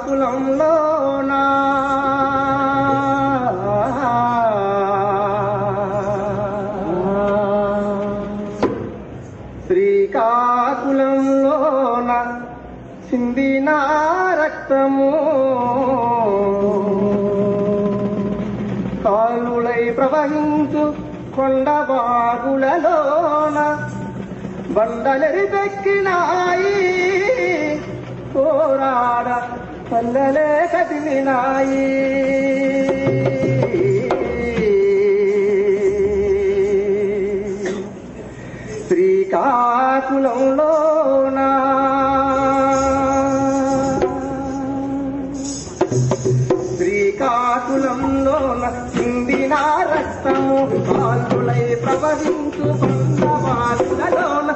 శ్రీకాకుళంలోనా శ్రీకాకుళంలోన సిందిన రక్తము కాలులై ప్రవహించు కొండబాగులలోన బండలరి పెక్కినాయి పోరాడ పల్లెలే కదిలినాయి. శ్రీకాకుళంలోనా శ్రీకాకుళంలోన చిందిన రక్తము కాల్పులై ప్రవహించు బంధవాసులలోన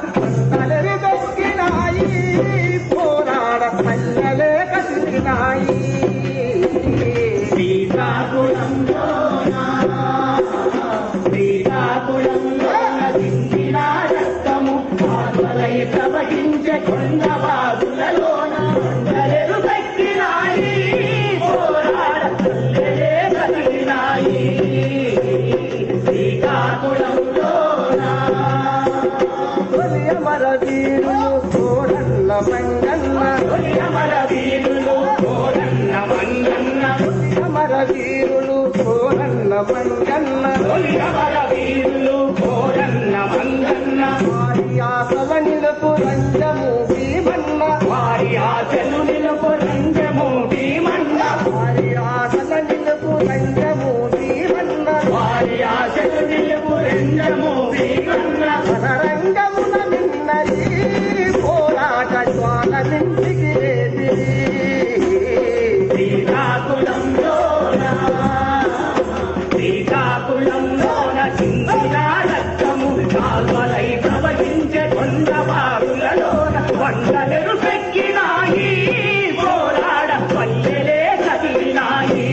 తొలి అమర వీరులు కోడన్న మంగన్న. తొలి అమర వీరులు కోరన్న మంగన్న. తొలి అమర వీరులు కోడన్న మంగన్న. తొలి అమర వీరులు కోరన్న మంగన్న. వారి ఆశల నిలుపు రంజము భీమన్న వారి ఆశలు నిలుపు రంజము శ్రీకాకుళంలోన చిందిన రక్తము కాల్వలై ప్రవహించే కొండవారులలోన కొండలెరు పెక్కినాయి పోరాడ పల్లెలే కదిలినాయి.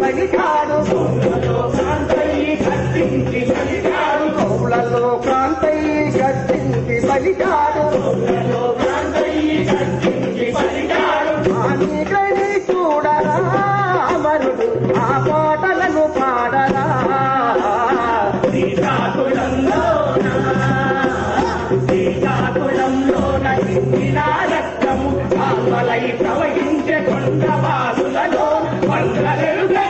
పలికాడు కౌలలో కాంతయ్య కట్టించి పలికాడు కౌలలో కాంతయ్య పలికాడు కట్టించి పలికాడు చూడరా అమరుడు ఆ పాటలను పాడరా. శ్రీకాకుళంలోన రక్తము ప్రవహించే కొండవాసులలో కొండలెరు గట్టినాయి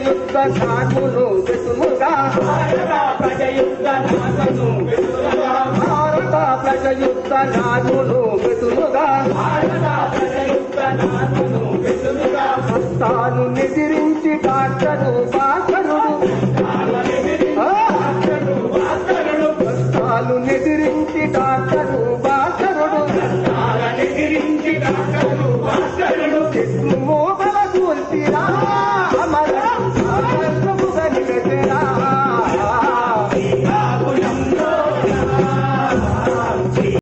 ప్రజయుక్త నాగును వెతుముగా ప్రజయుక్త నాగును వెతుముగా భారత ప్రజయుక్త నాగును వెతుముగా భారత ప్రజయుక్త నాగును తాను నిదిరించి డాక్టరు భాస్కరుడు తాను నిదిరించి నిదిరించి కూర్చిరా.